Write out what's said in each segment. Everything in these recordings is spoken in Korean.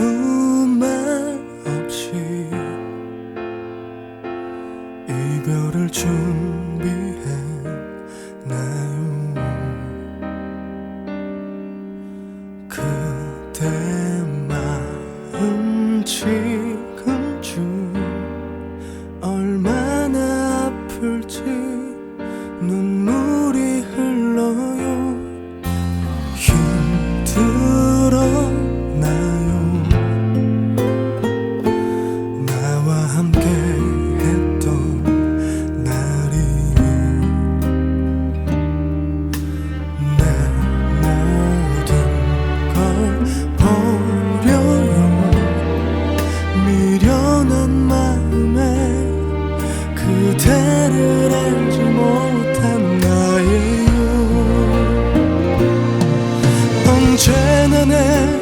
무 말 없이 이별을 준비했나요? 그대 마음치 그대를 알지 못한 나예요. 언제나 내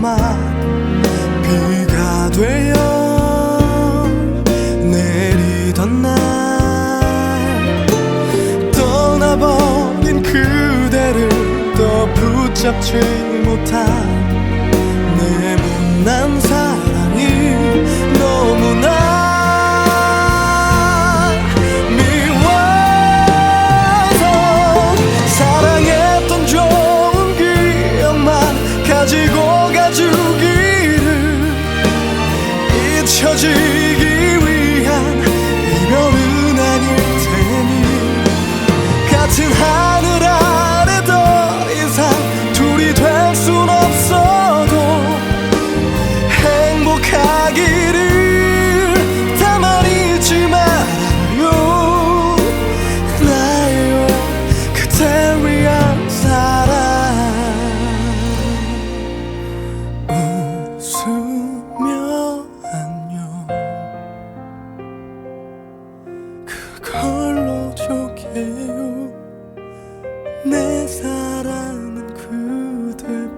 담아 비가 되어 내리던 날. 떠나버린 그대를 더 붙잡지 못한 hoje 걸러줘게요. 내 사랑은 그대뿐이죠